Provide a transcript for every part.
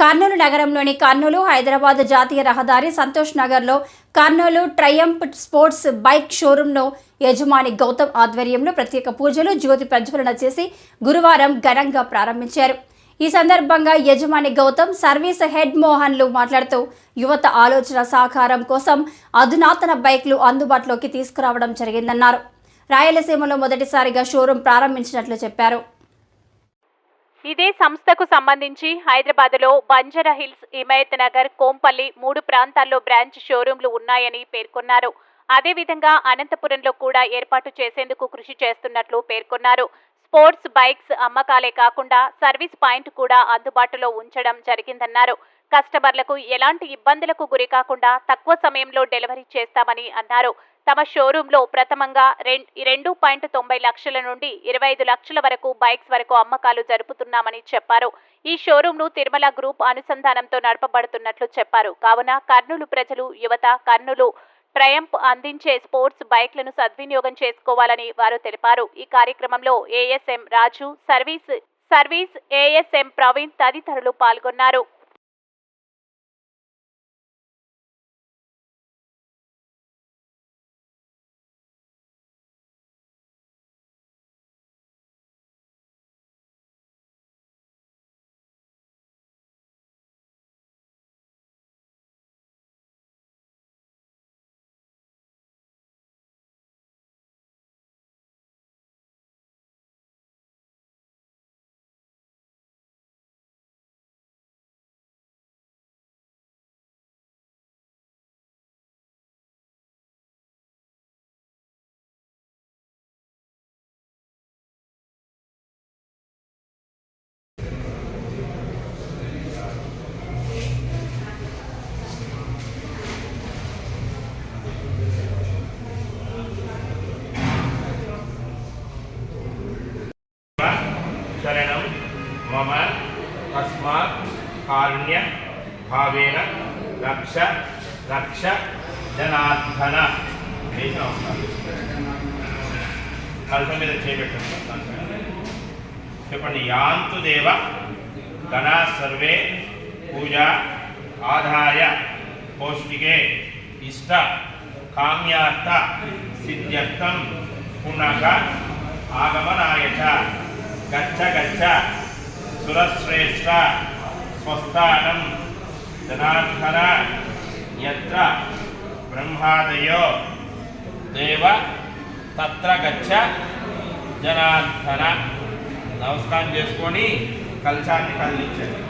కర్నూలు నగరంలోని కర్నూలు హైదరాబాద్ జాతీయ రహదారి సంతోష్ నగర్లో కర్నూలు ట్రయంప్ స్పోర్ట్స్ బైక్ షోరూంను యజమాని గౌతమ్ ఆధ్వర్యంలో ప్రత్యేక పూజలు జ్యోతి ప్రజ్వలన చేసి గురువారం ఘనంగా ప్రారంభించారు. ఈ సందర్భంగా యజమాని గౌతమ్ సర్వీస్ హెడ్ మోహన్లు మాట్లాడుతూ యువత ఆలోచన సహకారం కోసం అధునాతన బైక్లు అందుబాటులోకి తీసుకురావడం జరిగిందన్నారు. రాయలసీమలో మొదటిసారిగా షోరూం ప్రారంభించినట్లు చెప్పారు. ఇదే సంస్థకు సంబంధించి హైదరాబాద్లో బంజారా హిల్స్ హిమాయత్ నగర్ కోంపల్లి మూడు ప్రాంతాల్లో బ్రాంచ్ షోరూంలు ఉన్నాయని పేర్కొన్నారు. అదేవిధంగా అనంతపురంలో కూడా ఏర్పాటు చేసేందుకు కృషి చేస్తున్నట్లు పేర్కొన్నారు. స్పోర్ట్స్ బైక్స్ అమ్మకాలే కాకుండా సర్వీస్ పాయింట్ కూడా అందుబాటులో ఉంచడం జరిగిందన్నారు. కస్టమర్లకు ఎలాంటి ఇబ్బందులకు గురికాకుండా తక్కువ సమయంలో డెలివరీ చేస్తామని అన్నారు. తమ షోరూంలో ప్రథమంగా రెండు పాయింట్ తొంభై లక్షల నుండి ఇరవై ఐదు లక్షల వరకు బైక్స్ వరకు అమ్మకాలు జరుపుతున్నామని చెప్పారు. ఈ షోరూంను తిరుమల గ్రూప్ అనుసంధానంతో నడపబడుతున్నట్లు చెప్పారు. కావున కర్నూలు ప్రజలు యువత కర్నూలు ట్రయంప్ అందించే స్పోర్ట్స్ బైక్లను సద్వినియోగం చేసుకోవాలని వారు తెలిపారు. ఈ కార్యక్రమంలో ASM Raju service service ASM Praveen తదితరులు పాల్గొన్నారు. మమ తస్మాత్ కారుణ్య భావేన రక్ష రక్ష జనార్దన వేసి నమస్కారం కలసం మీద చేపెట్టండి చెప్పండి యాంతు దేవ గణా సర్వే పూజ ఆదాయ పౌష్టికే ఇష్ట కామ్యార్థ సిద్ధ్యర్థం పునః ఆగమనాయ గచ్చ గచ్చ సురశ్రేష్ట స్వస్థానం జనార్దన ఎత్ర బ్రహ్మాదయో దేవ తత్ర గచ్చ జనార్దన నమస్కారం చేసుకొని కలశాన్ని కదిలించండి.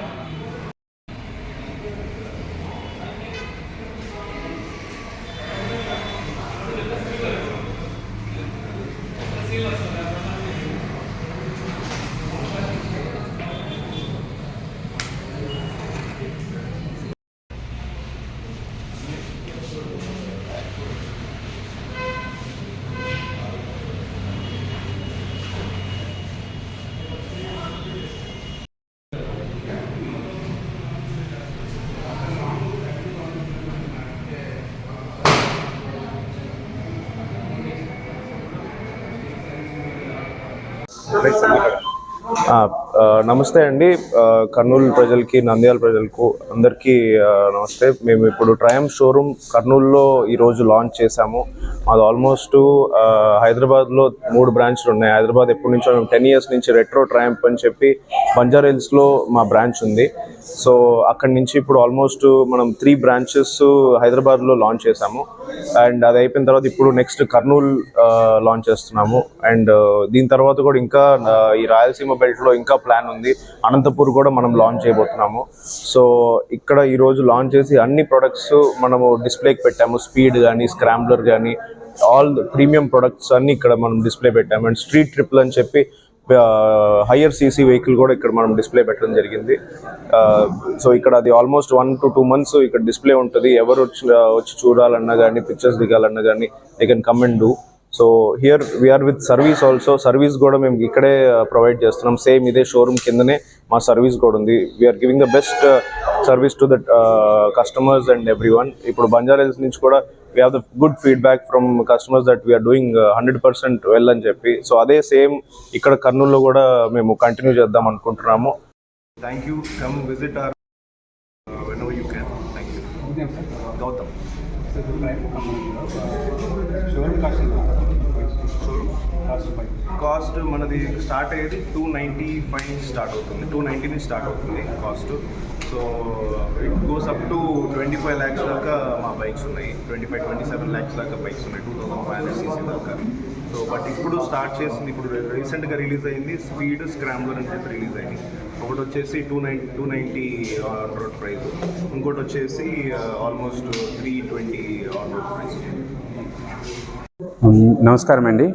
Thanks a lot. నమస్తే అండి. కర్నూలు ప్రజలకి నంద్యాల ప్రజలకు అందరికీ నమస్తే. మేము ఇప్పుడు ట్రయం షోరూమ్ కర్నూలులో ఈరోజు లాంచ్ చేశాము. మాది ఆల్మోస్ట్ హైదరాబాద్లో మూడు బ్రాంచ్లు ఉన్నాయి. హైదరాబాద్ ఎప్పటి నుంచో మేము టెన్ ఇయర్స్ నుంచి రెట్రో ట్రయంప్ అని చెప్పి బంజారా హిల్స్లో మా బ్రాంచ్ ఉంది. సో అక్కడి నుంచి ఇప్పుడు ఆల్మోస్ట్ మనం త్రీ బ్రాంచెస్ హైదరాబాద్లో లాంచ్ చేశాము. అండ్ అది అయిపోయిన తర్వాత ఇప్పుడు నెక్స్ట్ కర్నూలు లాంచ్ చేస్తున్నాము. అండ్ దీని తర్వాత కూడా ఇంకా ఈ రాయలసీమ బెల్ట్లో ఇంకా ప్లాన్ ఉంది. అనంతపూర్ కూడా మనం లాంచ్ చేయబోతున్నాము. సో ఇక్కడ ఈరోజు లాంచ్ చేసి అన్ని ప్రొడక్ట్స్ మనము డిస్ప్లేకి పెట్టాము. స్పీడ్ కానీ స్క్రాంబ్లర్ కానీ ఆల్ ప్రీమియం ప్రొడక్ట్స్ అన్ని ఇక్కడ మనం డిస్ప్లే పెట్టాము. అండ్ స్ట్రీట్ ట్రిపుల్ అని చెప్పి హయ్యర్ సీసీ వెహికల్ కూడా ఇక్కడ మనం డిస్ప్లే పెట్టడం జరిగింది. సో ఇక్కడ అది almost one to two months ఇక్కడ డిస్ప్లే ఉంటుంది. ఎవరు వచ్చి వచ్చి చూడాలన్నా కానీ పిక్చర్స్ దిగాలన్నా కానీ they can come and do so here we're with service also service కూడా మేము ఇక్కడే uh, ప్రొవైడ్ చేస్తున్నాం. సేమ్ ఇదే షోరూమ్ కిందనే మా సర్వీస్ కూడా ఉంది. We're giving the best service to the customers and everyone ఇప్పుడు బంజారాహిల్స్ నుంచి కూడా we have the good feedback from customers that we're doing hundred percent well అని చెప్పి. సో అదే సేమ్ ఇక్కడ కర్నూలులో కూడా మేము కంటిన్యూ చేద్దాం అనుకుంటున్నాము. Thank you come visit our you Gautam showroom cost cost మనది స్టార్ట్ అయ్యేది టూ నైంటీ ఫైవ్ స్టార్ట్ అవుతుంది. టూ నైంటీ నుంచి స్టార్ట్ అవుతుంది cost. So it goes up to twenty five lakhs దాకా మా బైక్స్ ఉన్నాయి. Twenty five twenty seven lakhs దాకా bikes ఉన్నాయి. Two thousand five hundred CC దాకా. సో బట్ ఇప్పుడు స్టార్ట్ చేసింది ఇప్పుడు రీసెంట్గా రిలీజ్ అయింది స్పీడ్ స్క్రాంబ్లర్ అని చెప్పి రిలీజ్ అయింది. ఒకటి వచ్చేసి two nine two ninety on road price. ఇంకోటి వచ్చేసి almost three twenty on road price. నమస్కారం అండి.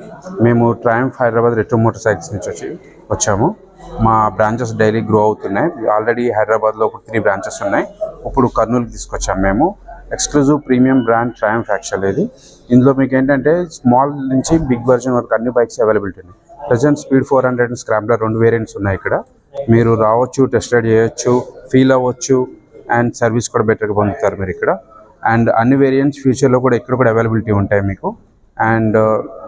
మేము Triumph Hyderabad retro motorcycles నుంచి వచ్చి వచ్చాము. మా బ్రాంచెస్ డైలీ గ్రో అవుతున్నాయి. ఆల్రెడీ హైదరాబాద్లో ఒక త్రీ బ్రాంచెస్ ఉన్నాయి. ఇప్పుడు కర్నూలుకి తీసుకొచ్చాము మేము. Exclusive premium brand Triumph actual ఇది. ఇందులో మీకు ఏంటంటే స్మాల్ నుంచి బిగ్ వర్జన్ వరకు అన్ని బైక్స్ అవైలబిలిటీ ఉన్నాయి. Present speed four hundred scrambler రెండు వేరియంట్స్ ఉన్నాయి ఇక్కడ. మీరు రావచ్చు టెస్ట్ రైడ్ చేయొచ్చు ఫీల్ అవ్వచ్చు అండ్ సర్వీస్ కూడా బెటర్గా పొందుతారు మీరు ఇక్కడ. అండ్ అన్ని వేరియంట్స్ ఫ్యూచర్లో కూడా ఇక్కడ కూడా అవైలబిలిటీ ఉంటాయి మీకు. And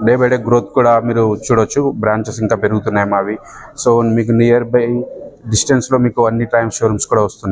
day by day growth కూడా మీరు చూడొచ్చు. బ్రాంచెస్ ఇంకా పెరుగుతున్నాయి మావి. సో మీకు నియర్ బై డిస్టెన్స్లో మీకు అన్ని టైమ్ షోరూమ్స్ కూడా వస్తున్నాయి.